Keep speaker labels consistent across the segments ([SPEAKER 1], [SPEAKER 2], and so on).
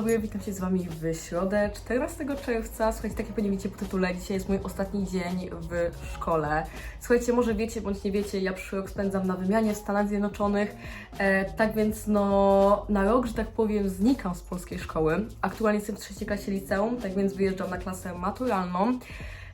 [SPEAKER 1] dobry, witam się z Wami w środę 14 czerwca. Słuchajcie, tak jak pewnie widzicie po tytule, dzisiaj jest mój ostatni dzień w szkole. Słuchajcie, może wiecie bądź nie wiecie, ja przyszły rok spędzam na wymianie w Stanach Zjednoczonych, e, tak więc no na rok, że tak powiem, znikam z polskiej szkoły. Aktualnie jestem w trzeciej klasie liceum, tak więc wyjeżdżam na klasę maturalną.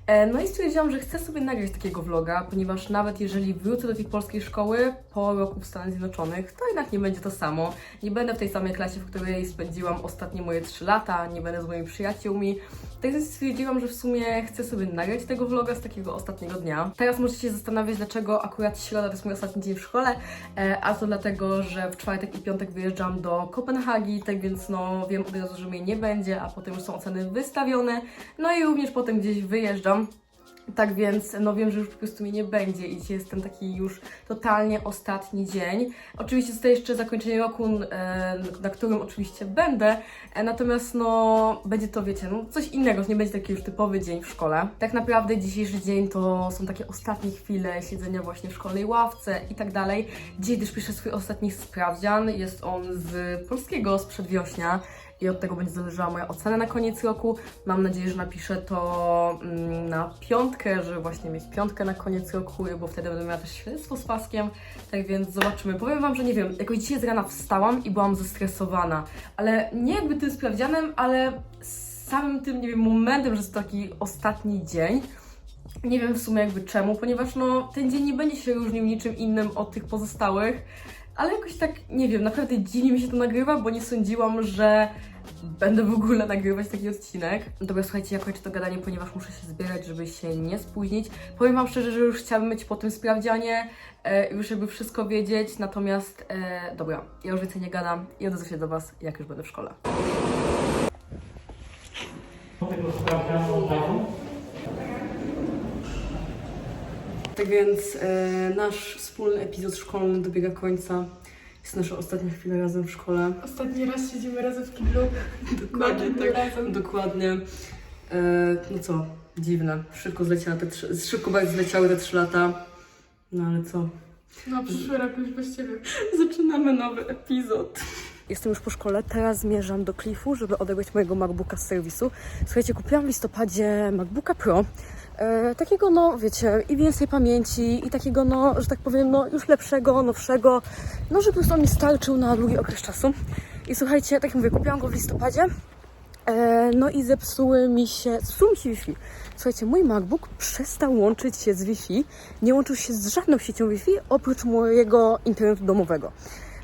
[SPEAKER 1] E, No i stwierdziłam, że chcę sobie nagrać takiego vloga, ponieważ nawet jeżeli wrócę do tej polskiej szkoły po roku w Stanach Zjednoczonych, to jednak nie będzie to samo. Nie będę w tej samej klasie, w której spędziłam ostatnie moje 3 lata, nie będę z moimi przyjaciółmi. Tak więc stwierdziłam, że w sumie chcę sobie nagrać tego vloga z takiego ostatniego dnia. Teraz możecie się zastanawiać, dlaczego akurat środa to jest mój ostatni dzień w szkole, e, a to dlatego, że w czwartek i piątek wyjeżdżam do Kopenhagi, tak więc no wiem od razu, że mnie nie będzie, a potem już są oceny wystawione, no i również potem gdzieś wyjeżdżam. Tak więc, no wiem, że już po prostu mnie nie będzie i dzisiaj jest ten taki już totalnie ostatni dzień. Oczywiście zostaje jeszcze zakończenie roku, e, na którym oczywiście będę, e, natomiast no będzie to, wiecie, no coś innego, nie będzie taki już typowy dzień w szkole. Tak naprawdę dzisiejszy dzień to są takie ostatnie chwile siedzenia właśnie w szkolnej ławce i tak dalej. Dzisiaj też piszę swój ostatni sprawdzian, jest on z polskiego, z przedwiośnia i od tego będzie zależała moja ocena na koniec roku. Mam nadzieję, że napiszę to mm, na piątkę, żeby właśnie mieć piątkę na koniec roku, bo wtedy będę miała też świadectwo z paskiem. Tak więc zobaczymy. Powiem Wam, że nie wiem, jakoś dzisiaj z rana wstałam i byłam zestresowana, ale nie jakby tym sprawdzianem, ale samym tym, nie wiem, momentem, że to taki ostatni dzień. Nie wiem w sumie jakby czemu, ponieważ no ten dzień nie będzie się różnił niczym innym od tych pozostałych, ale jakoś tak, nie wiem, naprawdę dziwnie mi się to nagrywa, bo nie sądziłam, że będę w ogóle nagrywać taki odcinek. Dobra, słuchajcie, ja kończę to gadanie, ponieważ muszę się zbierać, żeby się nie spóźnić. Powiem Wam szczerze, że już chciałabym być po tym sprawdzianie, e, już jakby wszystko wiedzieć, natomiast e, dobra, ja już więcej nie gadam i odezwę się do Was, jak już będę w szkole.
[SPEAKER 2] tego sprawdzianu od razu.
[SPEAKER 1] Tak więc e, nasz wspólny epizod szkolny dobiega końca. Jest nasza ostatnia chwila razem w szkole.
[SPEAKER 3] Ostatni raz siedzimy razem w kiblu.
[SPEAKER 1] Dokładnie, tak.
[SPEAKER 3] razem.
[SPEAKER 1] Dokładnie. E, no co, dziwne. Szybko zleciały te trzy, szybko bardzo zleciały te trzy lata. No ale co?
[SPEAKER 3] No, przyszły rok już bez ciebie.
[SPEAKER 1] Zaczynamy nowy epizod. Jestem już po szkole, teraz zmierzam do Cliffu, żeby odebrać mojego MacBooka z serwisu. Słuchajcie, kupiłam w listopadzie MacBooka Pro. E, takiego, no wiecie, i więcej pamięci, i takiego, no, że tak powiem, no już lepszego, nowszego, no żeby on mi starczył na długi okres czasu. I słuchajcie, tak jak mówię, kupiłam go w listopadzie, e, no i zepsuły mi się, zepsuł mi się Wi-Fi. Słuchajcie, mój MacBook przestał łączyć się z Wi-Fi, nie łączył się z żadną siecią Wi-Fi, oprócz mojego internetu domowego.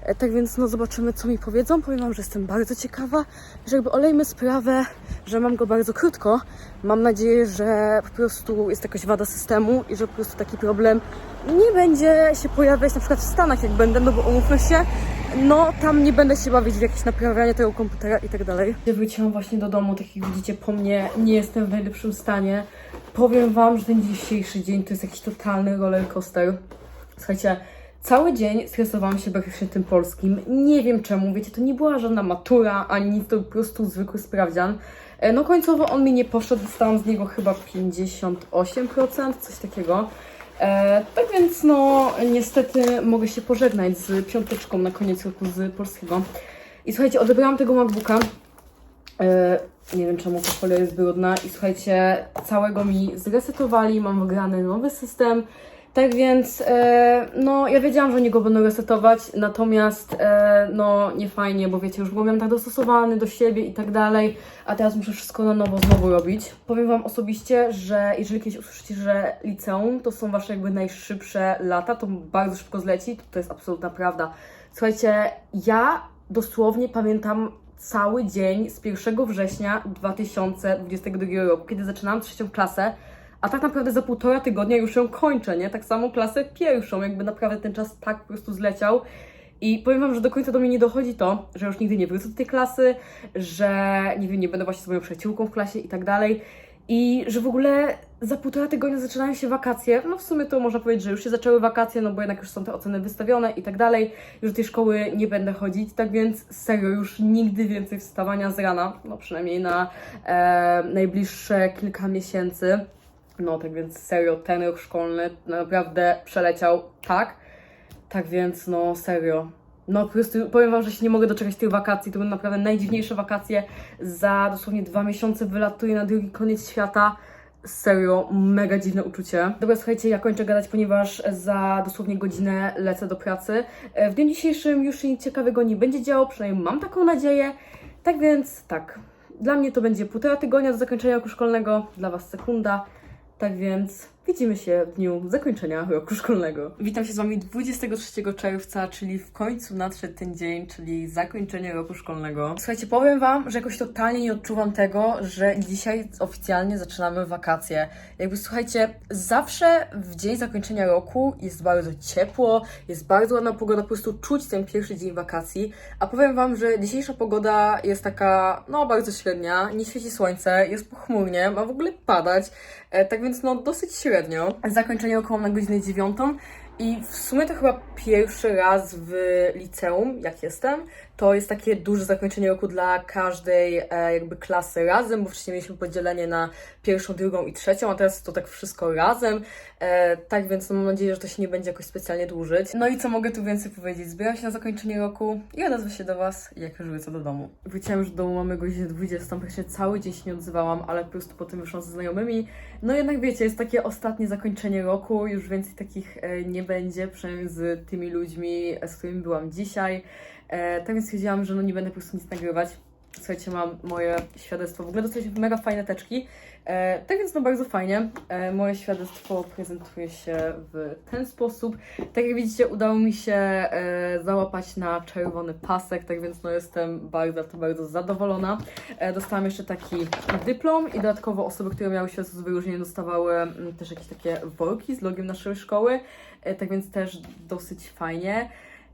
[SPEAKER 1] E, Tak więc no zobaczymy, co mi powiedzą. Powiem Wam, że jestem bardzo ciekawa, że jakby olejmy sprawę, że mam go bardzo krótko. Mam nadzieję, że po prostu jest jakaś wada systemu i że po prostu taki problem nie będzie się pojawiać na przykład w Stanach, jak będę, no bo umówmy się, no tam nie będę się bawić w jakieś naprawianie tego komputera i tak dalej. Wróciłam właśnie do domu, tak jak widzicie po mnie, nie jestem w najlepszym stanie. Powiem Wam, że ten dzisiejszy dzień to jest jakiś totalny roller coaster. Słuchajcie, cały dzień stresowałam się praktycznie tym polskim. Nie wiem czemu, wiecie, to nie była żadna matura, ani nic, to po prostu zwykły sprawdzian. E, No końcowo on mi nie poszedł, dostałam z niego chyba 58%, coś takiego. E, tak więc no niestety mogę się pożegnać z piąteczką na koniec roku z polskiego. I słuchajcie, odebrałam tego MacBooka. E, nie wiem czemu ta folia jest brudna i słuchajcie, całego mi zresetowali, mam wygrany nowy system. Tak więc, e, no, ja wiedziałam, że oni go będą resetować, natomiast, e, no, nie fajnie, bo wiecie, już go miałam tak dostosowany do siebie i tak dalej, a teraz muszę wszystko na nowo znowu robić. Powiem Wam osobiście, że jeżeli kiedyś usłyszycie, że liceum to są Wasze jakby najszybsze lata, to bardzo szybko zleci, to, to jest absolutna prawda. Słuchajcie, ja dosłownie pamiętam cały dzień z 1 września 2022 roku, kiedy zaczynałam trzecią klasę, a tak naprawdę za półtora tygodnia już ją kończę, nie? Tak samo klasę pierwszą, jakby naprawdę ten czas tak po prostu zleciał. I powiem Wam, że do końca do mnie nie dochodzi to, że już nigdy nie wrócę do tej klasy, że nie wiem, nie będę właśnie z moją przyjaciółką w klasie i tak dalej. I że w ogóle za półtora tygodnia zaczynają się wakacje. No w sumie to można powiedzieć, że już się zaczęły wakacje, no bo jednak już są te oceny wystawione i tak dalej. Już do tej szkoły nie będę chodzić, tak więc serio, już nigdy więcej wstawania z rana, no przynajmniej na e, najbliższe kilka miesięcy. No tak więc serio, ten rok szkolny naprawdę przeleciał tak. Tak więc no serio, No po prostu powiem wam, że się nie mogę doczekać tych wakacji. To będą naprawdę najdziwniejsze wakacje. Za dosłownie dwa miesiące wylatuję na drugi koniec świata. Serio, mega dziwne uczucie. Dobra, słuchajcie, ja kończę gadać, ponieważ za dosłownie godzinę lecę do pracy. E, W dniu dzisiejszym już nic ciekawego nie będzie działo, przynajmniej mam taką nadzieję. Tak więc tak, dla mnie to będzie półtora tygodnia do zakończenia roku szkolnego, dla Was sekunda. Tak więc widzimy się w dniu zakończenia roku szkolnego. Witam się z Wami 23 czerwca, czyli w końcu nadszedł ten dzień, czyli zakończenie roku szkolnego. Słuchajcie, powiem Wam, że jakoś totalnie nie odczuwam tego, że dzisiaj oficjalnie zaczynamy wakacje. Jakby słuchajcie, zawsze w dzień zakończenia roku jest bardzo ciepło, jest bardzo ładna pogoda, po prostu czuć ten pierwszy dzień wakacji. A powiem Wam, że dzisiejsza pogoda jest taka, no bardzo średnia, nie świeci słońce, jest pochmurnie, ma w ogóle padać, e, tak więc no dosyć średnio. Zakończenie mam na godzinę dziewiątą i w sumie to chyba pierwszy raz w liceum, jak jestem, to jest takie duże zakończenie roku dla każdej e, jakby klasy razem, bo wcześniej mieliśmy podzielenie na pierwszą, drugą i trzecią, a teraz to tak wszystko razem. E, tak więc mam nadzieję, że to się nie będzie jakoś specjalnie dłużyć. No i co mogę tu więcej powiedzieć? Zbieram się na zakończenie roku i odezwę się do Was, jak już wrócę do domu. Wróciłam już do domu, mamy godzinę 20, praktycznie cały dzień się nie odzywałam, ale po prostu potem wyszłam ze znajomymi. No jednak wiecie, jest takie ostatnie zakończenie roku, już więcej takich e, nie będzie, przynajmniej z tymi ludźmi, z którymi byłam dzisiaj. E, tak więc stwierdziłam, że no nie będę po prostu nic nagrywać. Słuchajcie, mam moje świadectwo. W ogóle dostaliśmy mega fajne teczki. E, tak więc no bardzo fajnie. E, moje świadectwo prezentuje się w ten sposób. Tak jak widzicie, udało mi się e, załapać na czerwony pasek, tak więc no jestem bardzo, to bardzo zadowolona. E, dostałam jeszcze taki dyplom i dodatkowo osoby, które miały świadectwo z wyróżnieniem dostawały mm, też jakieś takie worki z logiem naszej szkoły. E, tak więc też dosyć fajnie.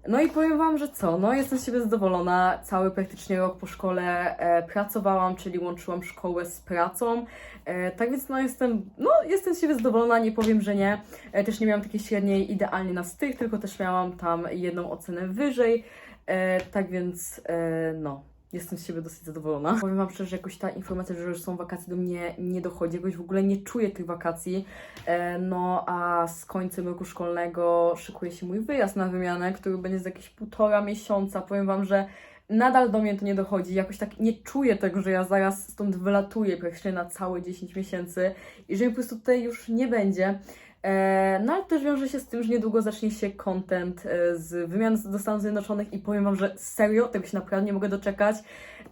[SPEAKER 1] No i powiem Wam, że co, no jestem z siebie zadowolona. Cały praktycznie rok po szkole e, pracowałam, czyli łączyłam szkołę z pracą. E, tak więc no jestem, no jestem z siebie zadowolona, nie powiem, że nie. E, też nie miałam takiej średniej idealnie na styk, tylko też miałam tam jedną ocenę wyżej. E, tak więc e, no. Jestem z siebie dosyć zadowolona. Powiem Wam szczerze, że jakoś ta informacja, że już są wakacje do mnie nie dochodzi, jakoś w ogóle nie czuję tych wakacji. E, No a z końcem roku szkolnego szykuje się mój wyjazd na wymianę, który będzie za jakieś półtora miesiąca. Powiem Wam, że nadal do mnie to nie dochodzi. Jakoś tak nie czuję tego, że ja zaraz stąd wylatuję praktycznie na całe 10 miesięcy i że po prostu tutaj już nie będzie. E, No ale też wiąże się z tym, że niedługo zacznie się content e, z wymian do Stanów Zjednoczonych i powiem Wam, że serio, tego się naprawdę nie mogę doczekać.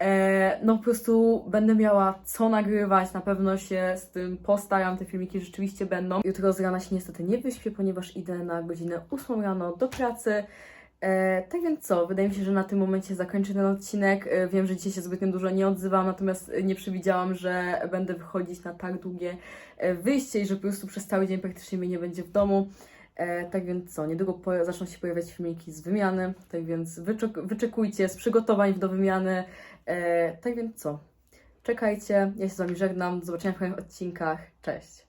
[SPEAKER 1] E, No po prostu będę miała co nagrywać, na pewno się z tym postaram, te filmiki rzeczywiście będą. Jutro z rana się niestety nie wyśpię, ponieważ idę na godzinę 8 rano do pracy. E, tak więc co, wydaje mi się, że na tym momencie zakończę ten odcinek. E, wiem, że dzisiaj się zbytnio dużo nie odzywam, natomiast nie przewidziałam, że będę wychodzić na tak długie e, wyjście i że po prostu przez cały dzień praktycznie mnie nie będzie w domu. Tak więc co, niedługo zaczną się pojawiać filmiki z wymiany, tak więc wyczek wyczekujcie z przygotowań do wymiany. Tak więc co, czekajcie, ja się z Wami żegnam, do zobaczenia w kolejnych odcinkach, cześć!